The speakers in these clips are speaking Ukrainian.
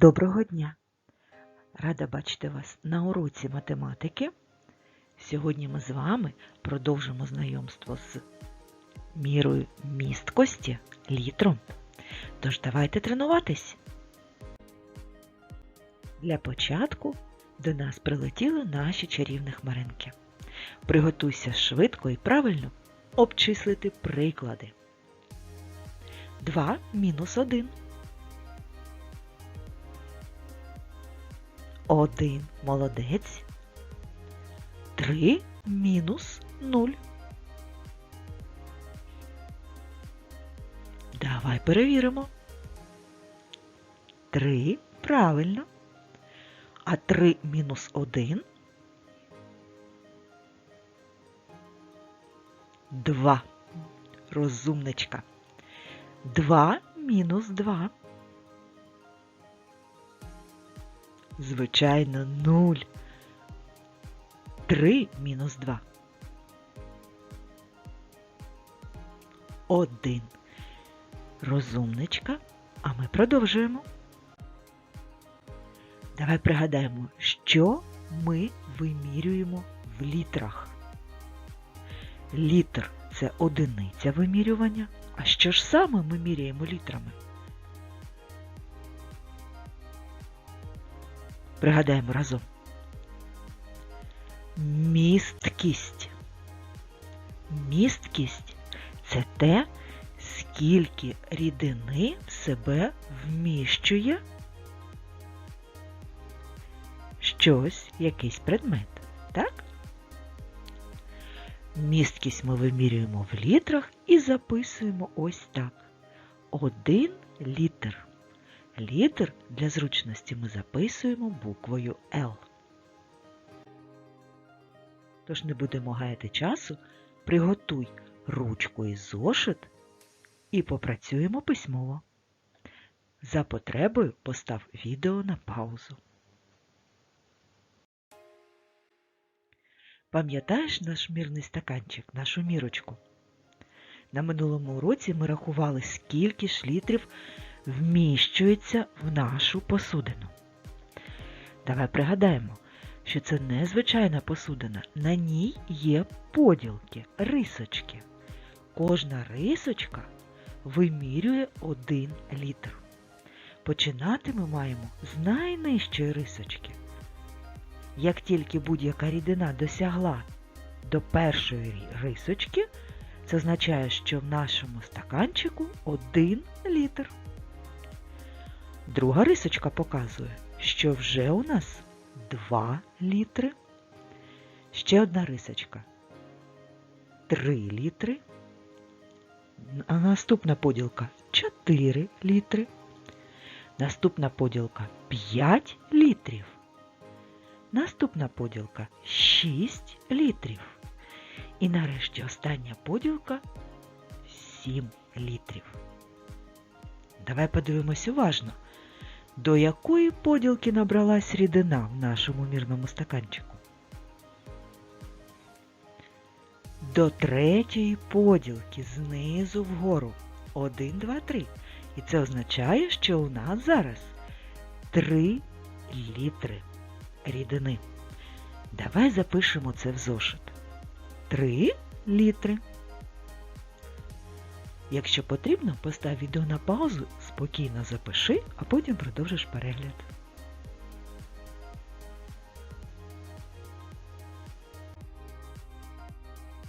Доброго дня! Рада бачити вас на уроці математики. Сьогодні ми з вами продовжимо знайомство з мірою місткості літром. Тож давайте тренуватись. Для початку до нас прилетіли наші чарівні хмаринки. Приготуйся швидко і правильно обчислити приклади. 2 мінус 1. Один молодець. Три мінус нуль. Давай перевіримо. Три правильно. А три мінус один. Два. Розумничка. Два мінус два. Звичайно, нуль. Три мінус два. Один. Розумничка. А ми продовжуємо. Давай пригадаємо, що ми вимірюємо в літрах. Літр це одиниця вимірювання. А що ж саме ми міряємо літрами? Пригадаємо разом. Місткість. Місткість це те, скільки рідини в себе вміщує щось, якийсь предмет. Так? Місткість ми вимірюємо в літрах і записуємо ось так. Один літр. Літр для зручності ми записуємо буквою L. Тож не будемо гаяти часу, приготуй ручку і зошит і попрацюємо письмово. За потребою постав відео на паузу. Пам'ятаєш наш мірний стаканчик, нашу мірочку? На минулому уроці ми рахували, скільки ж літрів вміщується в нашу посудину. Давай пригадаємо, що це незвичайна посудина. На ній є поділки, рисочки. Кожна рисочка вимірює один літр. Починати ми маємо з найнижчої рисочки. Як тільки будь-яка рідина досягла до першої рисочки, це означає, що в нашому стаканчику один літр. Друга рисочка показує, що вже у нас 2 літри. Ще одна рисочка 3 літри. А наступна поділка 4 літри. Наступна поділка 5 літрів. Наступна поділка 6 літрів. І нарешті остання поділка 7 літрів. Давай подивимось уважно, до якої поділки набралась рідина в нашому мірному стаканчику. До третьої поділки знизу вгору. 1, 2, 3. І це означає, що у нас зараз 3 літри рідини. Давай запишемо це в зошит. 3 літри. Якщо потрібно, постав відео на паузу, спокійно запиши, а потім продовжиш перегляд.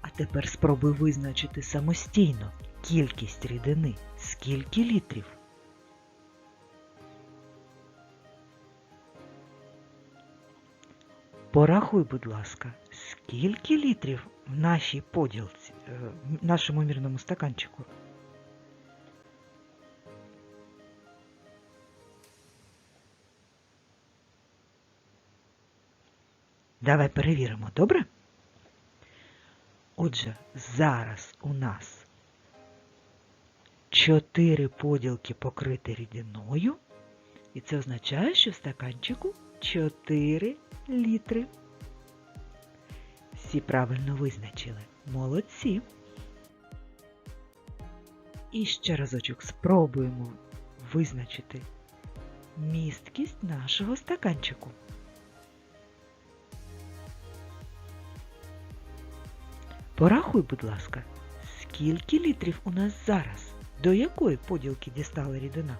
А тепер спробуй визначити самостійно кількість рідини. Скільки літрів? Порахуй, будь ласка, скільки літрів в нашій поділці, е, в нашому мірному стаканчику? Давай перевіримо, добре? Отже, зараз у нас чотири поділки покриті рідиною, і це означає, що в стаканчику 4 літри. Всі правильно визначили. Молодці. І ще разочок спробуємо визначити місткість нашого стаканчику. Порахуй, будь ласка, скільки літрів у нас зараз? До якої поділки дістала рідина?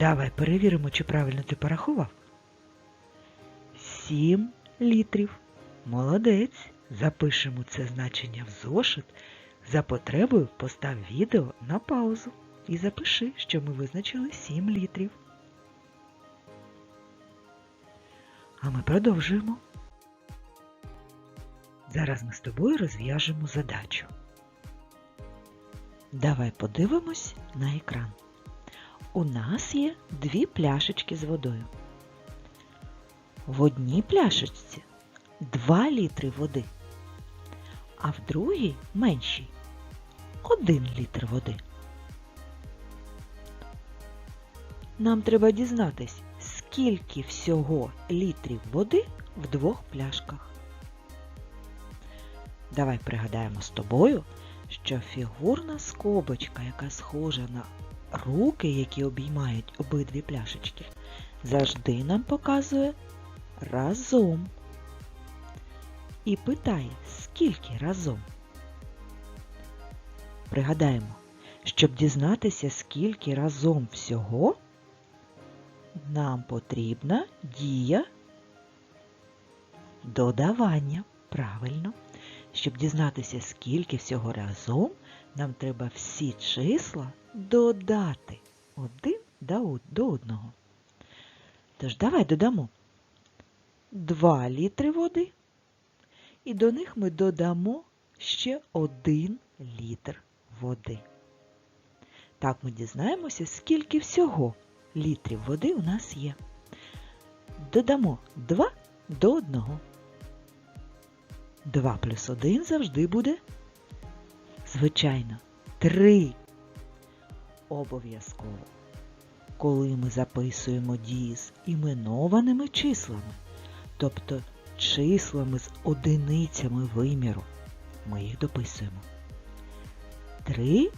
Давай перевіримо, чи правильно ти порахував. Сім літрів. Молодець. Запишемо це значення в зошит. За потребою постав відео на паузу і запиши, що ми визначили 7 літрів. А ми продовжуємо. Зараз ми з тобою розв'яжемо задачу. Давай подивимось на екран. У нас є дві пляшечки з водою. В одній пляшечці 2 літри води, а в другій меншій 1 літр води. Нам треба дізнатись, скільки всього літрів води в двох пляшках. Давай пригадаємо з тобою, що фігурна скобочка, яка схожа на руки, які обіймають обидві пляшечки, завжди нам показує разом. І питає, скільки разом. Пригадаємо, щоб дізнатися, скільки разом всього, нам потрібна дія додавання. Правильно. Щоб дізнатися, скільки всього разом, нам треба всі числа додати один до одного. Тож давай додамо 2 літри води, і до них ми додамо ще 1 літр води. Так ми дізнаємося, скільки всього літрів води у нас є. Додамо 2 до 1. 2 плюс 1 завжди буде, звичайно, 3. Обов'язково. Коли ми записуємо дії з іменованими числами, тобто числами з одиницями виміру, ми їх дописуємо. 3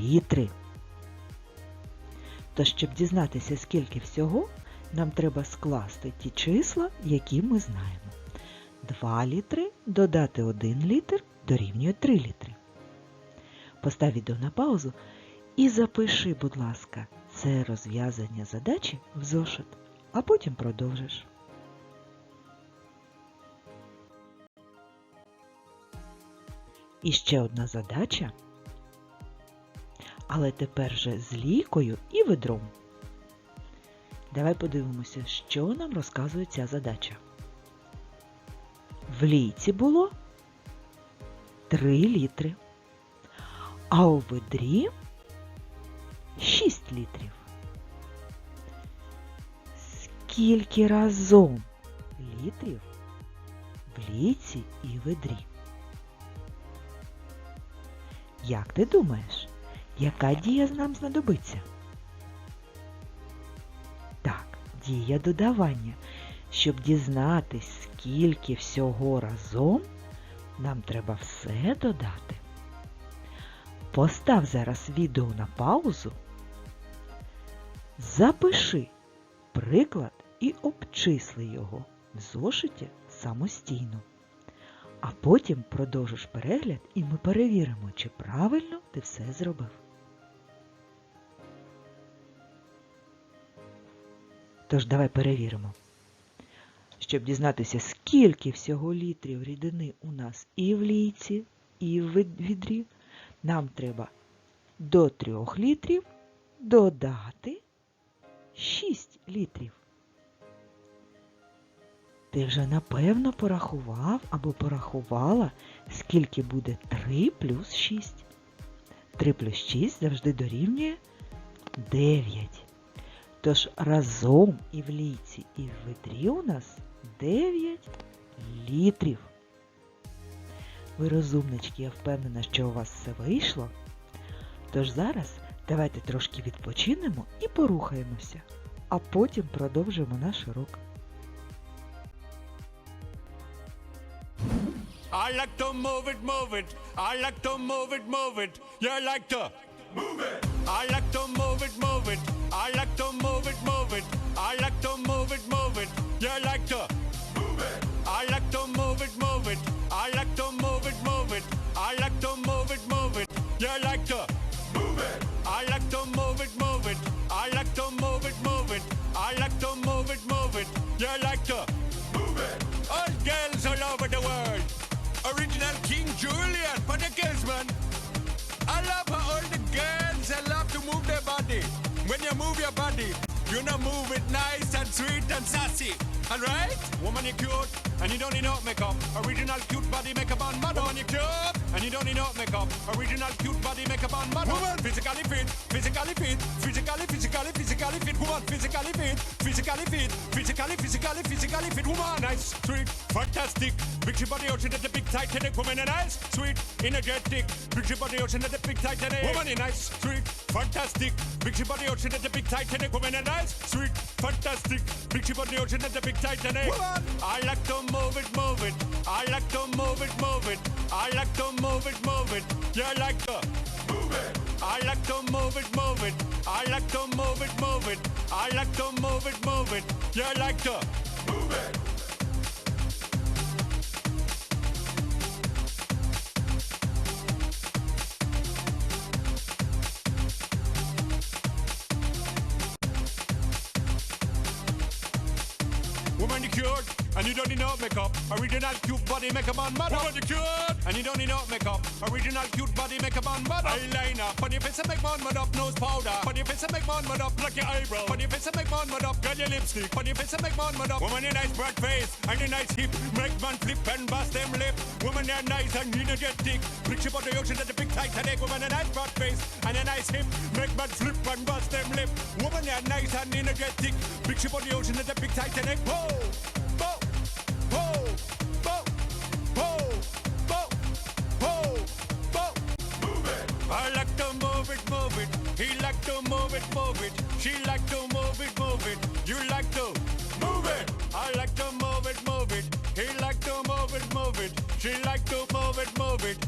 літри. То, щоб дізнатися, скільки всього, нам треба скласти ті числа, які ми знаємо. 2 літри додати 1 літр дорівнює 3 літри. Постав відео на паузу і запиши, будь ласка, це розв'язання задачі в зошит, а потім продовжиш. І ще одна задача, але тепер же з лікою і ведром. Давай подивимося, що нам розказує ця задача. В лійці було 3 літри, а у ведрі 6 літрів. Скільки разом літрів в лійці і ведрі? Як ти думаєш, яка дія нам знадобиться? Так, дія додавання. Щоб дізнатись, скільки всього разом, нам треба все додати. Постав зараз відео на паузу, запиши приклад і обчисли його в зошиті самостійно. А потім продовжиш перегляд і ми перевіримо, чи правильно ти все зробив. Тож давай перевіримо. Щоб дізнатися, скільки всього літрів рідини у нас і в лійці, і в відрі, нам треба до 3 літрів додати 6 літрів. Ти вже напевно порахував або порахувала, скільки буде 3 плюс 6. 3 плюс 6 завжди дорівнює 9. Тож разом і в лійці, і в ведрі у нас 9 літрів. Ви розумнички, я впевнена, що у вас все вийшло. Тож зараз давайте трошки відпочинемо і порухаємося, а потім продовжимо наш урок. I like to move it, move it. I like to move it, move it. You like to move it. I like to move it, move it. I like to move it, move it. I like to move it, move it. You like to move it. I like to move it, move it. You like to move it. I like to move it, move it. I like to move it, move it. I like to move it, move it. You like to move it. All girls all over the world. Original King Julian for the girls, man. I love how all the girls they love to move their body. When you move your body, you know move it nice sweet and sassy. Alright? Woman, you cute, and you don't need no makeup. Original cute body makeup on model. Woman, you cute, and you don't need no makeup. Original cute body makeup on model. Woman, physically fit, physically fit, physically, physically, physically fit. Woman, physically fit, physically fit, physically, physically, physically fit. Woman, nice, sweet, fantastic. Big body ocean at the big Titanic. Woman, and nice, sweet, energetic. Big body ocean at the big Titanic. Woman, and nice, sweet, fantastic. Big body ocean at the big Titanic. Woman, and nice, sweet, fantastic. Big she body ocean at the big Titanic. Eh? Woman, I like to move it, move it. I like to move it, move it. I like to move it, move it. You like to move it. I like to move it, move it. I like to move it, move it. I like to move it, move it. You like to move it. We're manicured and you don't need no makeup. Original cute body makeup on mother. Woman, you cute, and you don't need no makeup. Original cute body makeup on mother. Eyeliner, on your face and make man mud up. Nose powder, your face and make man mud up. Pluck your eyebrow, your face and make man mud up. Girl, your lipstick, your face and make man mud up. Woman, you nice broad face, and you nice hip. Make man flip and bust them lip. Woman, you nice and energetic. Big ship on the ocean at the big Titanic. Woman, a nice broad face, and a nice hip. Make man flip and bust them lip. Woman, you nice and energetic. Big ship on the ocean at the big Titanic. Whoa! Whoa! Move it. She like to move it, move it. You like to move it. I like to move it, move it. He like to move it, move it. She like to move it, move it.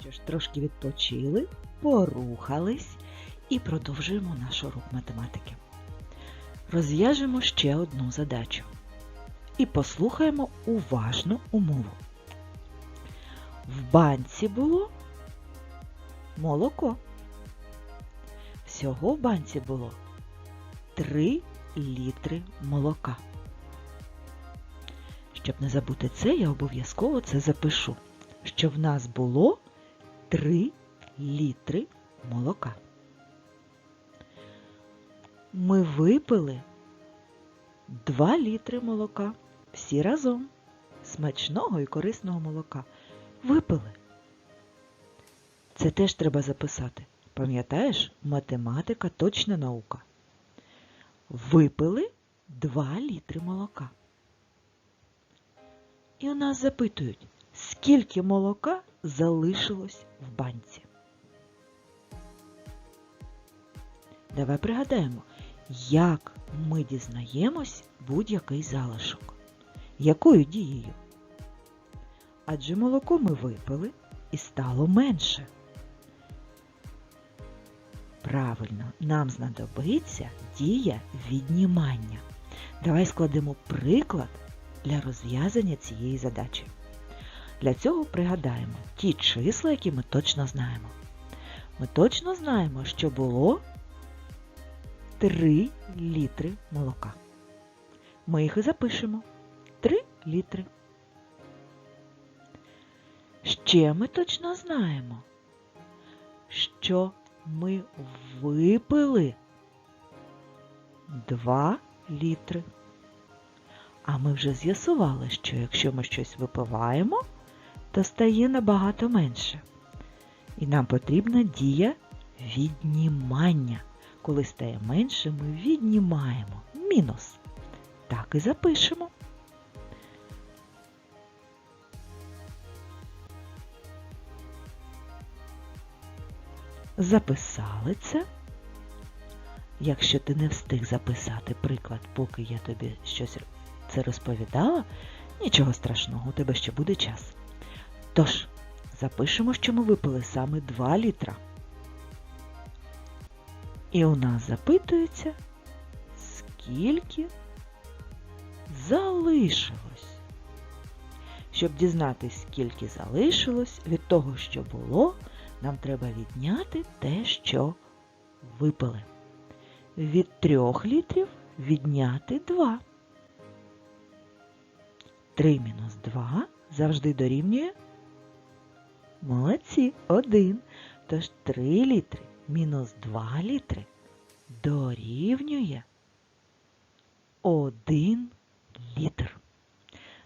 Що ж, трошки відпочили, порухались і продовжуємо наш урок математики. Розв'яжемо ще одну задачу і послухаємо уважно умову. В банці було молоко. Всього в банці було 3 літри молока. Щоб не забути це, я обов'язково це запишу, що в нас було 3 літри молока. Ми випили 2 літри молока всі разом. Смачного і корисного молока. Випили. Це теж треба записати. Пам'ятаєш, математика точна наука. Випили 2 літри молока. І у нас запитують, скільки молока залишилось в банці. Давай пригадаємо, як ми дізнаємось будь-який залишок. Якою дією? Адже молоко ми випили і стало менше. Правильно, нам знадобиться дія віднімання. Давай складемо приклад для розв'язання цієї задачі. Для цього пригадаємо ті числа, які ми точно знаємо. Ми точно знаємо, що було 3 літри молока. Ми їх і запишемо. 3 літри. Ще ми точно знаємо, що ми випили 2 літри. А ми вже з'ясували, що якщо ми щось випиваємо, то стає набагато менше. І нам потрібна дія віднімання. Коли стає менше, ми віднімаємо мінус. Так і запишемо. Записали це. Якщо ти не встиг записати приклад, поки я тобі щось це розповідала, нічого страшного, у тебе ще буде час. Тож, запишемо, що ми випили саме 2 літра. І у нас запитується, скільки залишилось. Щоб дізнатись, скільки залишилось, від того, що було, нам треба відняти те, що випили. Від 3 літрів відняти 2. 3 мінус 2 завжди дорівнює молодці 1. Тож 3 літри мінус 2 літри дорівнює 1 літр.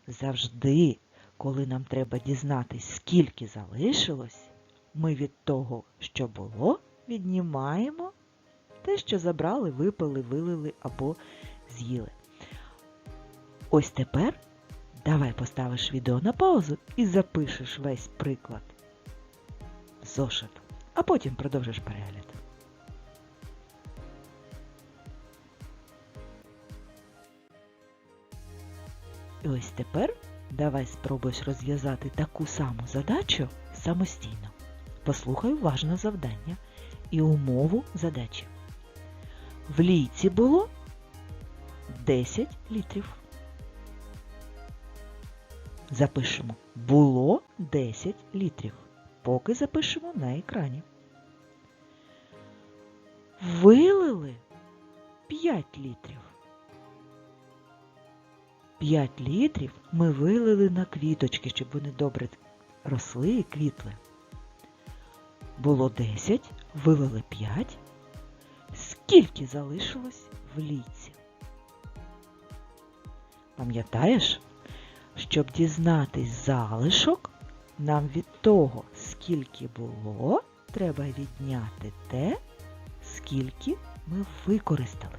Завжди, коли нам треба дізнатись, скільки залишилось, ми від того, що було, віднімаємо те, що забрали, випили, вилили або з'їли. Ось тепер давай поставиш відео на паузу і запишеш весь приклад зошит, а потім продовжиш перегляд. І ось тепер давай спробуєш розв'язати таку саму задачу самостійно. Послухай уважно завдання і умову задачі. В лійці було 10 літрів. Запишемо було 10 літрів. Поки запишемо на екрані. Вилили 5 літрів. 5 літрів ми вилили на квіточки, щоб вони добре росли і квітли. Було 10, вилили 5. Скільки залишилось в лійці? Пам'ятаєш, щоб дізнатись залишок, нам від того, скільки було, треба відняти те, скільки ми використали.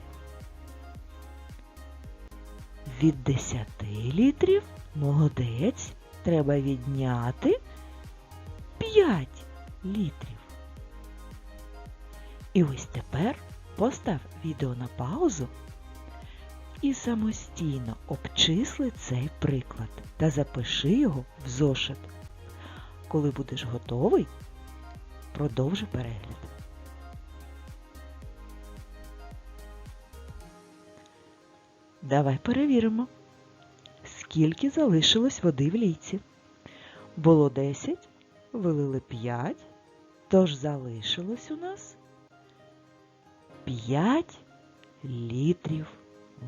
Від 10 літрів молодець треба відняти 5 літрів. І ось тепер постав відео на паузу і самостійно обчисли цей приклад та запиши його в зошит. Коли будеш готовий, продовжуй перегляд. Давай перевіримо, скільки залишилось води в лійці. Було 10, вилили 5, тож залишилось у нас 5 літрів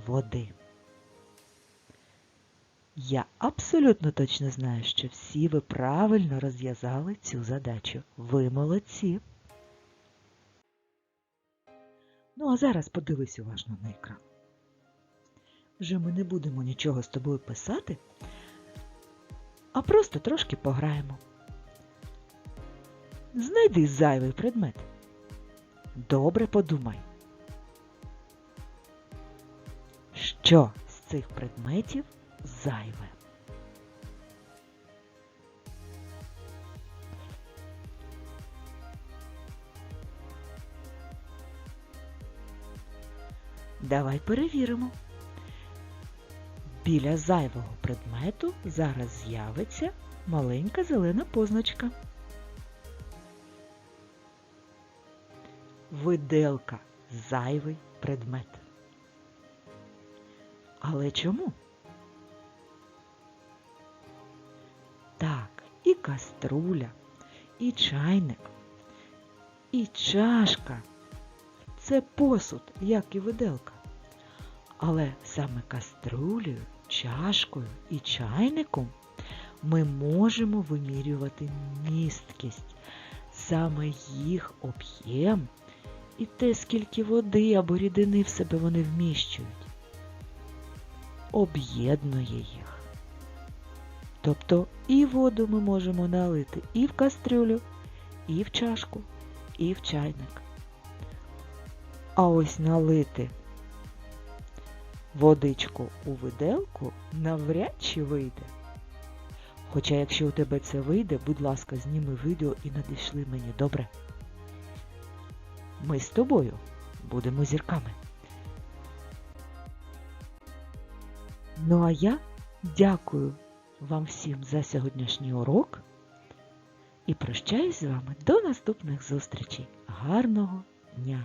води. Я абсолютно точно знаю, що всі ви правильно розв'язали цю задачу. Ви молодці. Ну, а зараз подивись уважно на екран. Вже ми не будемо нічого з тобою писати, а просто трошки пограємо. Знайди зайвий предмет. Добре подумай. Що з цих предметів зайве? Давай перевіримо. Біля зайвого предмету зараз з'явиться маленька зелена позначка. Виделка зайвий предмет. Але чому? Так, і каструля, і чайник, і чашка. Це посуд, як і виделка. Але саме каструлею, чашкою і чайником ми можемо вимірювати місткість, саме їх об'єм і те, скільки води або рідини в себе вони вміщують. об'єднує їх. Тобто і воду ми можемо налити і в кастрюлю, і в чашку, і в чайник. А ось налити водичку у виделку навряд чи вийде. Хоча, якщо у тебе це вийде, будь ласка, зніми відео і надійшли мені, добре? Ми з тобою будемо зірками. Ну а я дякую вам всім за сьогоднішній урок і прощаюсь з вами до наступних зустрічей. Гарного дня!